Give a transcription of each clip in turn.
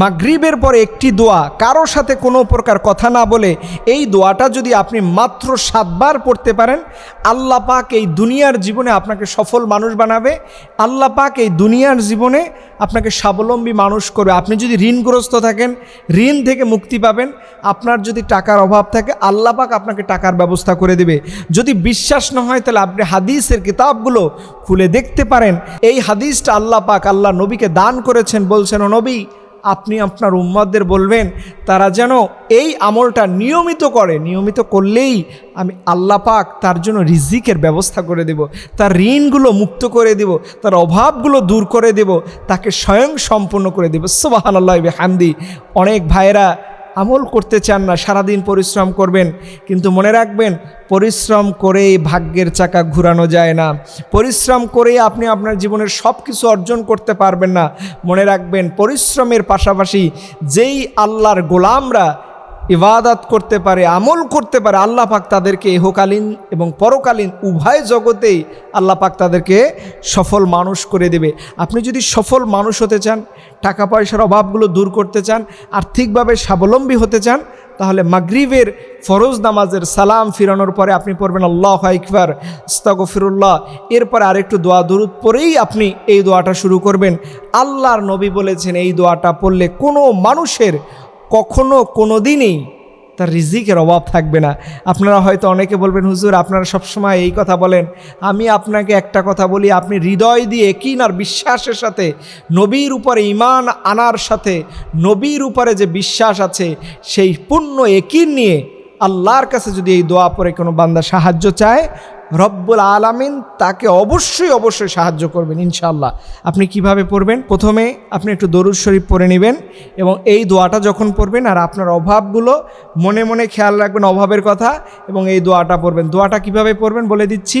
মাগরিবের পরে একটি দোয়া কারও সাথে কোনো প্রকার কথা না বলে এই দোয়াটা যদি আপনি মাত্র সাতবার পড়তে পারেন, আল্লাহ পাক এই দুনিয়ার জীবনে আপনাকে সফল মানুষ বানাবে, আল্লাহ পাক এই দুনিয়ার জীবনে আপনাকে স্বাবলম্বী মানুষ করবে। আপনি যদি ঋণগ্রস্ত থাকেন, ঋণ থেকে মুক্তি পাবেন, আপনার যদি টাকার অভাব থাকে, আল্লাহ পাক আপনাকে টাকার ব্যবস্থা করে দেবে। যদি বিশ্বাস না হয়, তাহলে আপনি হাদিসের কিতাবগুলো খুলে দেখতে পারেন। এই হাদিসটা আল্লাহ পাক আল্লাহ নবীকে দান করেছেন, বলছেন, ও নবী আপনি আপনার উম্মাদদের বলবেন, তারা যেন এই আমলটা নিয়মিত করে। নিয়মিত করলেই আমি আল্লাহ পাক তার জন্য রিজিকের ব্যবস্থা করে দেব, তার ঋণগুলো মুক্ত করে দেব, তার অভাবগুলো দূর করে দেব, তাকে স্বয়ং সম্পূর্ণ করে দেব। সোবাহান আল্লাহ হান্দি অনেক ভাইয়েরা আমল করতে চান না, সারাদিন পরিশ্রম করবেন, কিন্তু মনে রাখবেন, পরিশ্রম করেই ভাগ্যের চাকা ঘুরানো যায় না। পরিশ্রম করেই আপনি আপনার জীবনের সব কিছু অর্জন করতে পারবেন না। মনে রাখবেন, পরিশ্রমের পাশাপাশি যেই আল্লাহর গোলামরা ইবাদাত করতে পারে, আমল করতে পারে, আল্লাহ পাক তাদেরকে ইহকালীন এবং পরকালীন উভয় জগতেই আল্লাহ পাক তাদেরকে সফল মানুষ করে দেবে। আপনি যদি সফল মানুষ হতে চান, টাকা পয়সার অভাবগুলো দূর করতে চান, আর্থিকভাবে স্বাবলম্বী হতে চান, তাহলে মাগরিবের ফরজ নামাজের সালাম ফিরানোর পরে আপনি পড়বেন আল্লাহ ইকবার ইস্তাগফিরুল্লাহ এরপরে আরেকটু দোয়া, দরুদ পরেই আপনি এই দোয়াটা শুরু করবেন। আল্লাহর নবী বলেছেন, এই দোয়াটা পড়লে কোনো মানুষের কখনো কোনো দিনই তার রিজিকের অভাব থাকবে না। আপনারা হয়তো অনেকে বলবেন, হুজুর, আপনারা সবসময় এই কথা বলেন। আমি আপনাকে একটা কথা বলি, আপনি হৃদয় দিয়ে কিন আর বিশ্বাসের সাথে, নবীর উপরে ইমান আনার সাথে, নবীর উপরে যে বিশ্বাস আছে, সেই পূর্ণ একিন নিয়ে আল্লাহর কাছে যদি এই দোয়া পরে কোনো বান্দা সাহায্য চায়, রব্বুল আলামিন তাকে অবশ্যই অবশ্যই সাহায্য করবেন ইনশাল্লাহ আপনি কীভাবে পড়বেন? প্রথমে আপনি একটু দরুদ শরীফ পড়ে নেবেন এবং এই দোয়াটা যখন পড়বেন আর আপনার অভাবগুলো মনে মনে খেয়াল রাখবেন অভাবের কথা, এবং এই দোয়াটা পড়বেন। দোয়াটা কীভাবে পড়বেন বলে দিচ্ছি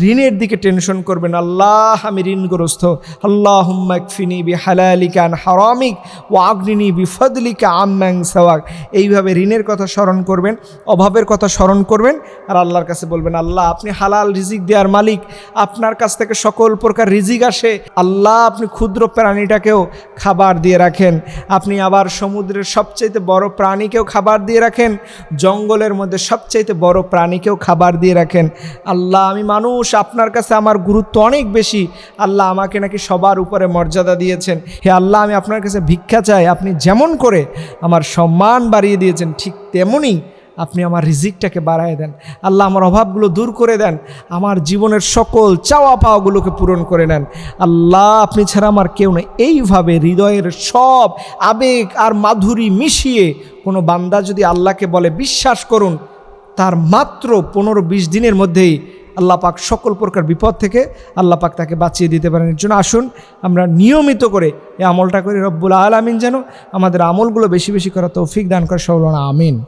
ঋণের দিকে টেনশন করবেন। আল্লাহ, আমি ঋণগ্রস্ত। আল্লাহ হুম্মাকফিনি বি হালালিকান হারামিক ওয়াগনিনি বি ফাদলিকা আম্মাং সাওয়াক। এইভাবে ঋণের কথা স্মরণ করবেন, অভাবের কথা স্মরণ করবেন আর আল্লাহর কাছে বলবেন, আল্লাহ, আপনি হালাল রিজিক দেওয়ার মালিক। আপনার কাছ থেকে সকল প্রকার রিজিক আসে। আল্লাহ, আপনি ক্ষুদ্র প্রাণীটাকেও খাবার দিয়ে রাখেন। আপনি আবার সমুদ্রের সবচাইতে বড় প্রাণীকেও খাবার দিয়ে রাখেন। জঙ্গলের মধ্যে সবচাইতে বড় প্রাণীকেও খাবার দিয়ে রাখেন। আল্লাহ, আমি মানুষ আপনার কাছে আমার গুরুত্ব অনেক বেশি। আল্লাহ আমাকে নাকি সবার উপরে মর্যাদা দিয়েছেন। হে আল্লাহ, আমি আপনার কাছে ভিক্ষা চাই। আপনি যেমন করে আমার সম্মান বাড়িয়ে দিয়েছেন, ঠিক তেমনই আপনি আমার রিজিকটাকে বাড়ায় দেন। আল্লাহ আমার অভাবগুলো দূর করে দেন। আমার জীবনের সকল চাওয়া পাওয়াগুলোকে পূরণ করে নেন। আল্লাহ, আপনি ছাড়া আমার কেউ নেই। এইভাবে হৃদয়ের সব আবেগ আর মাধুরী মিশিয়ে কোনো বান্দা যদি আল্লাহকে বলে, বিশ্বাস করুন, তার মাত্র পনেরো বিশ দিনের মধ্যেই আল্লাহ পাক সকল প্রকার বিপদ থেকে আল্লাহ পাক তাকে বাঁচিয়ে দিতে পারেন। এর জন্য আসুন, আমরা নিয়মিত করে এই আমলটা করি। রব্বুল আলমিন যেন আমাদের আমলগুলো বেশি বেশি করা তৌফিক দান করে। সবলনা আমিন।